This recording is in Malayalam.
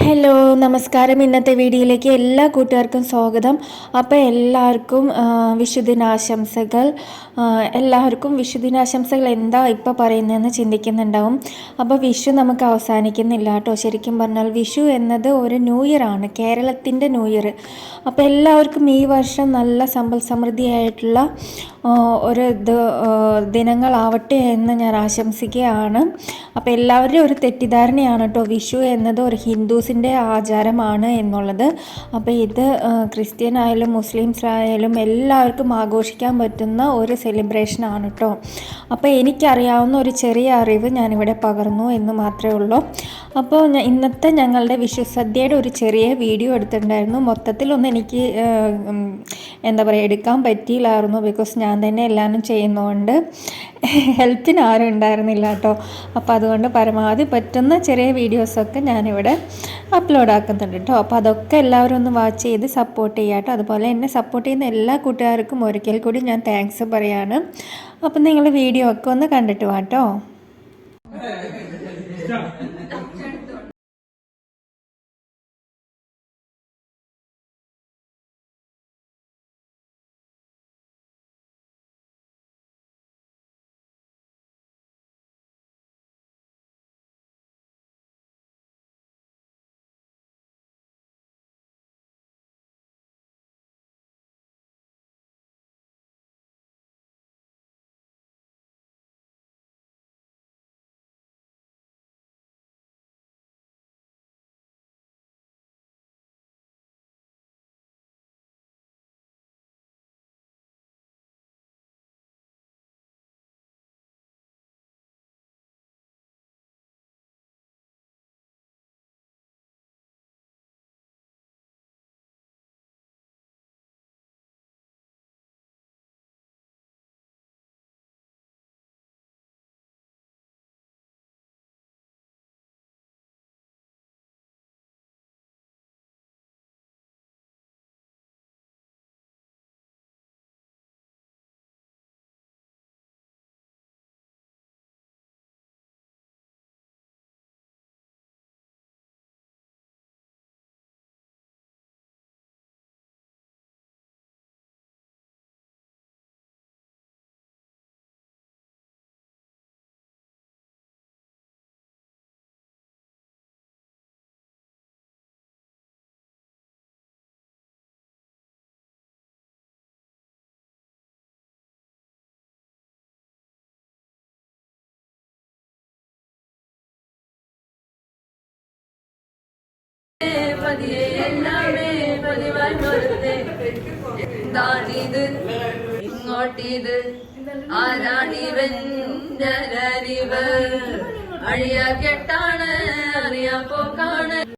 ഹലോ നമസ്കാരം. ഇന്നത്തെ വീഡിയോയിലേക്ക് എല്ലാ കൂട്ടുകാർക്കും സ്വാഗതം. അപ്പോൾ എല്ലാവർക്കും വിഷുദിനാശംസകൾ എല്ലാവർക്കും വിഷുദിനാശംസകൾ എന്താ ഇപ്പോൾ പറയുന്നതെന്ന് ചിന്തിക്കുന്നുണ്ടാവും. അപ്പോൾ വിഷു നമുക്ക് അവസാനിക്കുന്നില്ല കേട്ടോ. ശരിക്കും പറഞ്ഞാൽ വിഷു എന്നത് ഒരു ന്യൂ ഇയർ ആണ്. കേരളത്തിന്റെ ന്യൂ ഇയർ. അപ്പോൾ എല്ലാവർക്കും ഈ വർഷം നല്ല സമ്പൽ സമൃദ്ധിയായിട്ടുള്ള ഒരു ദിനങ്ങളാവട്ടെ എന്ന് ഞാൻ ആശംസിക്കുകയാണ്. അപ്പോൾ എല്ലാവരുടെയും ഒരു തെറ്റിദ്ധാരണയാണ് കേട്ടോ. വിഷു എന്നത് ഒരു ഹിന്ദുസിന്റെ ആചാരമാണ് എന്നുള്ളത്. അപ്പോൾ ഇത് ക്രിസ്ത്യൻ ആയാലും മുസ്ലിംസ് ആയാലും എല്ലാവർക്കും ആഘോഷിക്കാൻ പറ്റുന്ന ഒരു സെലിബ്രേഷനാണ് കേട്ടോ അപ്പോൾ എനിക്കറിയാവുന്ന ഒരു ചെറിയ അറിവ് ഞാനിവിടെ പകർന്നു എന്ന് മാത്രമേ ഉള്ളൂ. അപ്പോൾ ഇന്നത്തെ ഞങ്ങളുടെ വിശ്വസദ്യയുടെ സദ്യയുടെ ഒരു ചെറിയ വീഡിയോ എടുത്തിട്ടുണ്ടായിരുന്നു. മൊത്തത്തിലൊന്നും എനിക്ക് എന്താ പറയുക എടുക്കാൻ പറ്റിയില്ലായിരുന്നു. ബിക്കോസ് ഞാൻ തന്നെ എല്ലാവരും ചെയ്യുന്നതുകൊണ്ട്. ഹെൽപ്പിന് ആരും ഉണ്ടായിരുന്നില്ല കേട്ടോ. അപ്പോൾ അതുകൊണ്ട് പരമാവധി പറ്റുന്ന ചെറിയ വീഡിയോസൊക്കെ ഞാനിവിടെ അപ്ലോഡ് ആക്കുന്നുണ്ട് കേട്ടോ. അപ്പോൾ അതൊക്കെ എല്ലാവരും ഒന്ന് വാച്ച് ചെയ്ത് സപ്പോർട്ട് ചെയ്യാം കേട്ടോ. അതുപോലെ എന്നെ സപ്പോർട്ട് ചെയ്യുന്ന എല്ലാ കൂട്ടുകാർക്കും ഒരിക്കൽ കൂടി ഞാൻ താങ്ക്സ് പറയാണ്. അപ്പം നിങ്ങൾ വീഡിയോ ഒക്കെ ഒന്ന് കണ്ടിട്ട് വാട്ടോ മതിയെ പതിവായി ഇങ്ങോട്ടിത്? ആരാണിവൻ ജനനിവൻ കെട്ടാണ് അറിയാ പോക്കാണ്